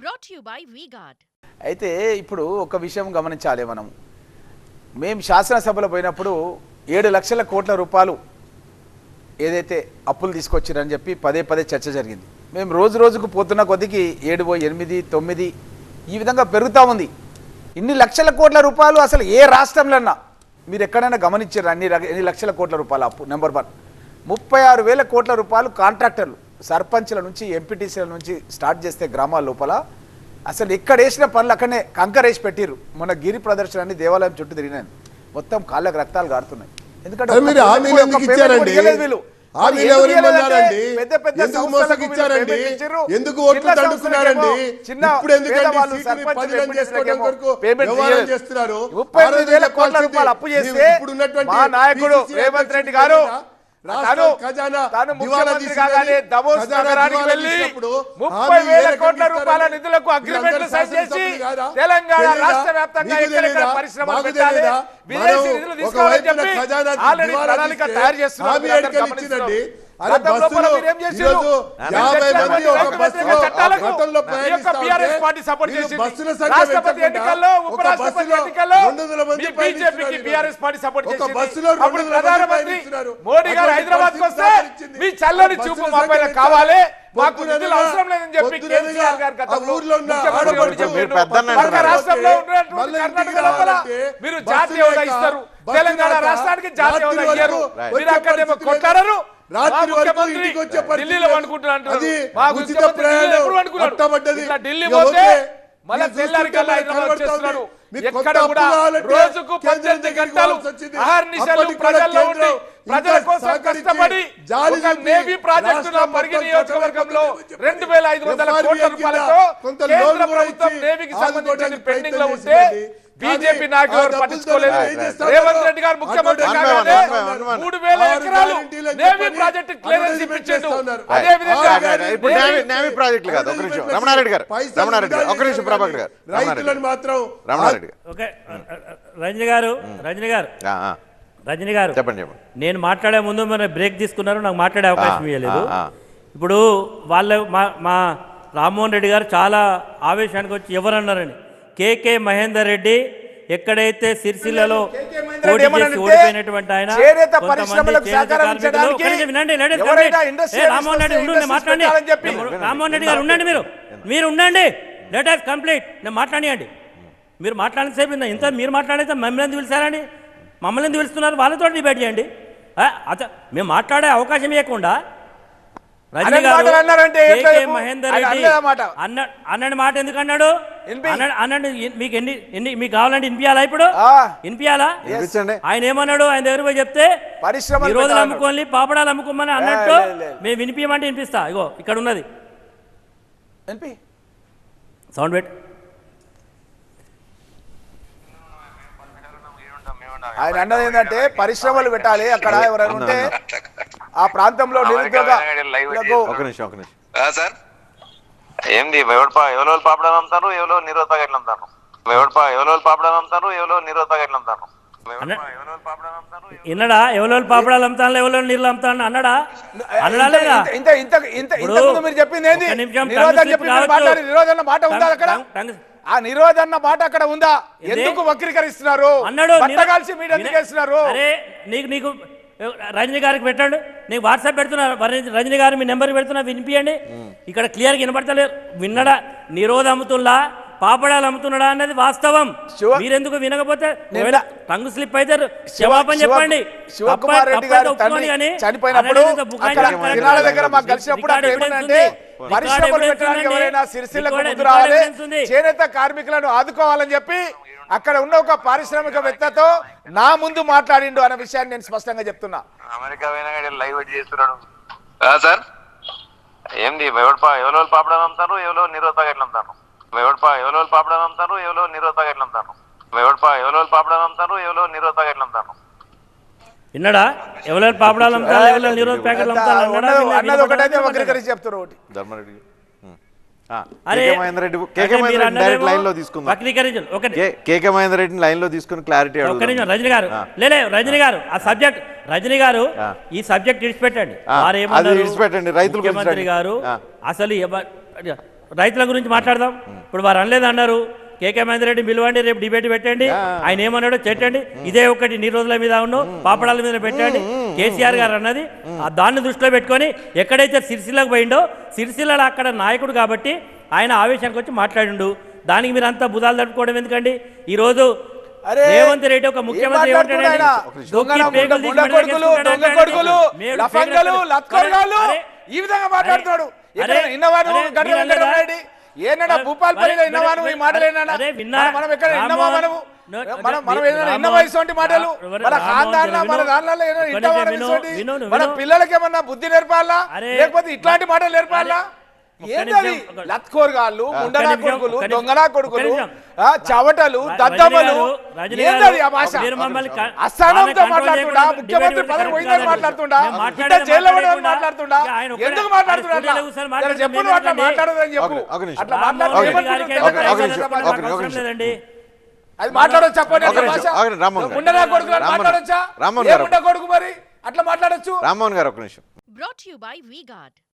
Brought you by V-Guard అయితే ఇప్పుడు ఒక విషయం గమనించాలి మనం. మేము శాసనసభలో పోయినప్పుడు ఏడు లక్షల కోట్ల రూపాయలు ఏదైతే అప్పులు తీసుకొచ్చారని చెప్పి పదే పదే చర్చ జరిగింది. మేము రోజు రోజుకు పోతున్న కొద్దికి ఏడు ఎనిమిది తొమ్మిది ఈ విధంగా పెరుగుతూ ఉంది. ఇన్ని లక్షల కోట్ల రూపాయలు అసలు ఏ రాష్ట్రంలోన్నా మీరు ఎక్కడైనా గమనించారు అన్ని ఎన్ని లక్షల కోట్ల రూపాయల అప్పు? నెంబర్ వన్ ముప్పై ఆరు వేల కోట్ల రూపాయలు కాంట్రాక్టర్లు. సర్పంచ్ల నుంచి ఎంపీటీసీల నుంచి స్టార్ట్ చేస్తే గ్రామాల లోపల అసలు ఎక్కడ వేసిన పనులు అక్కడనే కంకర్ వేసి పెట్టిర్రు. మన గిరి ప్రదర్శన అన్ని దేవాలయం చుట్టూ తిరిగినాను. మొత్తం కాళ్ళకు రక్తాలు కారుతున్నాయి ఎందుకంటే పెద్ద పెద్ద ఎందుకు ఓట్లు చిన్న ఇప్పుడు ఎందుకండి పేమెంట్. చేస్తున్నారు. ముప్పై వేల కోట్ల రూపాయలు అప్పు చేస్తే మా నాయకుడు రేవంత్ రెడ్డి గారు రాష్ట్ర తాను ఖజానా ముప్పై వేల కోట్ల రూపాయల నిధులకు అగ్రిమెంట్లు సైన్ చేసి? తెలంగాణ? రాష్ట్ర వ్యాప్తంగా ఎక్కడెక్కడ? పరిశ్రమలు పెట్టాలి? విదేశీ నిధులు తీసుకోవాలని చెప్పి ఆల్రెడీ ప్రణాళిక తయారు చేస్తున్నారు రాష్ట్రపతి ఎన్నికల్లో ఉపరాష్ట్రపతి ఎన్నికల్లో బీజేపీకి బీఆర్ఎస్ పార్టీ సపోర్ట్ చేసింది. ప్రధానమంత్రి. మోడీ గారు హైదరాబాద్ వస్తే. మీ చల్లని చూపు మా పైన కావాలి. మాకు నిధులు అవసరం లేదని చెప్పి కేసీఆర్ గారు గతంలో. రాష్ట్రంలో ఉన్నటువంటి కర్ణాటక లోపల మీరు జాతీయ హోదా ఇస్తారు. తెలంగాణ రాష్ట్రానికి జాతీయ హోదా ఇయ్యరు. మీరు అక్కడేమో రాత్రి వరకు ఇంటికి వచ్చే ఢిల్లీలో అది ఉచిత ప్రయాణం. ఇట్లా ఢిల్లీ పోతే మళ్ళీ తెల్లారి కల్లా హైదరాబాద్ ఎక్కడ కూడా రోజుకు పద్దెనిమిది దగ్గరికి గంటలు. అహర్నిశలు ప్రజల్లో ఉండి ప్రజల కోసం కష్టపడి నేవీ ప్రాజెక్టు రాష్ట్రం పరిగి మొత్తం నియోజకవర్గంలో చెప్పి రెండు వేల ఐదు వందల కోట్ల రూపాయలతో కేంద్ర ప్రభుత్వం నేవీకి పెండింగ్లో ఉంటే. బీజేపీ నాయకులు ఎవరు పట్టించుకోలేదు? ఏం చేస్తారు? రేవంత్ రెడ్డి గారు ముఖ్యమంత్రి కాగానే. మూడు వేల ఎకరాలు నేవీ ప్రాజెక్టు క్లియరెన్స్ ఇప్పించిండు. ఉన్నారు. అదే విధంగా నేవీ- ప్రాజెక్టులు కాదు ఒక నిమిషం. రమణారెడ్డి గారు. రమణారెడ్డి గారు. ఒక నిమిషం ప్రభాకర్ గారు. రైతులను మాత్రం రమణారెడ్డి గారు. ఓకే రజనీ గారు రజనీ గారు. రజనీ గారు చెప్పండి చెప్పండి. నేను మాట్లాడే ముందు మన బ్రేక్ తీసుకున్నారు నాకు మాట్లాడే అవకాశం ఇవ్వలేదు. ఇప్పుడు వాళ్ళ మా మా రామ్మోహన్ రెడ్డి గారు చాలా ఆవేశానికి వచ్చి ఎవరన్నారని. కేకే మహేందర్ రెడ్డి ఎక్కడైతే సిరిసిల్లలో ఓడిపోయినటువంటి ఆయన రామ్మోహన్ రెడ్డి ఉండండి మాట్లాడండి. రామ్మోహన్ రెడ్డి గారు ఉండండి మీరు. మీరు ఉండండి. లెట్ కంప్లీట్ నేను మాట్లాడియండి. మీరు ఇంత- ఇంత మీరు మాట్లాడితే మమ్మల్ని ఎందుకు పిలిచారండి? మమ్మల్ని ఎందుకు పిలుస్తున్నారు? వాళ్ళతో డిబేట్ చేయండి. అచ్చ మేము మాట్లాడే అవకాశం ఇవ్వకుండా రజనీ అన్నని గారు? మహేందర్ రెడ్డి? అన్న అన్నడి మాట ఎందుకు అన్నాడు మీకు ఎన్ని ఎన్ని మీకు కావాలంటే వినిపించాలా ఇప్పుడు ఆ. వినిపించాలా ఆయన ఏమన్నాడు ఆయన దగ్గర పోయి చెప్తే పరిశ్రమలు ఈ రోజులు పెట్టాలన్నాడు. అమ్ముకోని పాపడాలు అమ్ముకోమని అన్నట్టు. మేము వినిపించమంటే వినిపిస్తా ఇగో ఇక్కడ ఉన్నది వినిపి. సౌండ్ పెట్ ఆయన అన్నది ఏంటంటే పరిశ్రమలు పెట్టాలి అక్కడ ఎవరైనా ఉంటే ఆ ప్రాంతంలో నిరుద్యోగ లకు ఒక నిమిషం ఒక నిమిషం ఆ, సార్ ఏంది ఎవడు పా ఎవరో పాపడాలు అమ్ముతారు ఎవరో నిరోధ ప్యాకెట్లు అమ్ముతారు? ఎవడు పా ఎవరో పాపడాలు అమ్ముతారు ఎవరో నిరోధ ప్యాకెట్లు అమ్ముతారు? అన్న- ఎవరో పాపడాలు అమ్ముతాను ఎవరో నీళ్ళు అమ్ముతాను అన్నాడా? అన్నడా లేదా? ఇంత ఇంత ఇంత మీరు చెప్పింది ఏంది? ఒక్క నిమిషం నిరోధం టంగ్ చెప్పి స్లిప్ మీరు మాట్లాడి నిరోధన మాట ఉందా అక్కడ? ఆ నిరోధన మాట అక్కడ ఉందా? ఎందుకు వక్రీకరిస్తున్నారు? అన్నాడు కాల్చి మీరు ఎందుకు నీకు నీకు రజనీ గారికి పెట్టండి. నీకు వాట్సాప్ పెడుతున్నా. రజనీ గారు మీ నెంబర్ పెడుతున్నా వినిపియండి. ఇక్కడ క్లియర్గా వినపడతలేరు విన్నడా నిరోధ అమ్ముతున్నా పాపడాలు అమ్ముతున్నాడా అన్నది వాస్తవం. మీరెందుకు వినకపోతే టంగ్ స్లిప్ అయితే క్షమాపణ చెప్పండి. శివకుమార్ రెడ్డి గారు చనిపోయినప్పుడు దగ్గర మాకు కలిసినప్పుడు పరిశ్రమలు పెట్టడానికి ఎవరైనా. సిరిసిల్లకు ముందు రావాలి. చేనేత కార్మికులను ఆదుకోవాలని చెప్పి అక్కడ ఉన్న ఒక పారిశ్రామికవేత్తతో నా ముందు మాట్లాడిండు అనే విషయాన్ని నేను స్పష్టంగా చెప్తున్నా. అమెరికా లైవ్ చేస్తున్నాడు. ఆ, సార్? ఏంది ఎవడు పా ఎవరో పాపడాలు అమ్ముతారు ఎవరో నిరోధ ప్యాకెట్లు అమ్ముతారు? ఎవడు పా ఎవరో పాపడాలు అమ్ముతారు ఎవరో నిరోధ ప్యాకెట్లు అమ్ముతారు? ఎవడు పా ఎవరో పాపడాలు అమ్ముతారు ఎవరో నిరోధ ప్యాకెట్లు అమ్ముతారు? విన్నాడా? ఎవరో పాపడాలు అమ్ముతారు ఎవరో నిరోధ ప్యాకెట్లు అమ్ముతారు ఒకటైతే? వక్రీకరించి ఒకటి ధర్మారెడ్డి కేకే మహేందర్ లైన్లో తీసుకుందాం. వక్రీకరించండి. ఒకటి. కే- కేకే మహేందర్ రెడ్డిని లైన్లో తీసుకుని క్లారిటీ రజనీ గారు. లేలే రజనీ గారు ఆ సబ్జెక్ట్ రజనీ గారు. ఈ సబ్జెక్ట్ విడిచిపెట్టండి. విడిచిపెట్టండి, రైతుల గురించి ముఖ్యమంత్రి. గారు. అసలు రైతుల గురించి మాట్లాడదాం. ఇప్పుడు వారు అనలేదు అన్నారు కేకే మహేందర్ రెడ్డి పిలవండి రేపు డిబేట్ పెట్టండి. ఆయన ఏమన్నాడో చెట్టండి ఇదే ఒకటి నీ రోజుల మీద ఉన్నో పాపడాల మీద పెట్టండి. కేసీఆర్ గారు అన్నది. ఆ దాన్ని దృష్టిలో పెట్టుకొని ఎక్కడైతే సిరిసిల్లకు పోయిండో సిరిసిల్లలో అక్కడ నాయకుడు కాబట్టి ఆయన ఆవేశానికి వచ్చి మాట్లాడిండు. దానికి మీరు అంతా బుధాలు తట్టుకోవడం ఎందుకండి? ఈ రోజు అరే, రేవంత్ రెడ్డి ఒక ముఖ్యమంత్రి ఈ విధంగా మాట్లాడుతున్నాడు. అరే, భూపాల్పల్లిలో అరే, ఇన్నవాను ఈ అరే, మాటలు అరే, ఏనన్నా అరే, విన్నా? మనం- ఎక్కడ మనము మనం మనం ఏదైనా ఇటువంటి మాటలు మన ఖాందాన్లో మన. దానిలో ఏదైనా మన. పిల్లలకి ఏమన్నా బుద్ధి నేర్పాలా లేకపోతే ఇట్లాంటి మాటలు నేర్పాలా ఏంటది లత్కోరగాళ్ళు ముండనా కొడుకులు దొంగనా కొడుకులు చవటలు దద్దమ్మలు. ఏంటది ఆ భాష? అస్థానంతో మాట్లాడుతుండా? ముఖ్యమంత్రి పదవి పోయిందని. మాట్లాడుతుండా? బిడ్డ జైల్లో మాట్లాడుతుండా? ఎందుకు మాట్లాడుతున్నా చెప్పు అట్లా? మాట్లాడదని చెప్పు. అట్లా అది మాట్లాడొచ్చు చెప్పండి కొడుకు మరి? అట్లా మాట్లాడొచ్చు? రామ్మోహన్ గారు ఒక నిమిషం. To you by VGuard.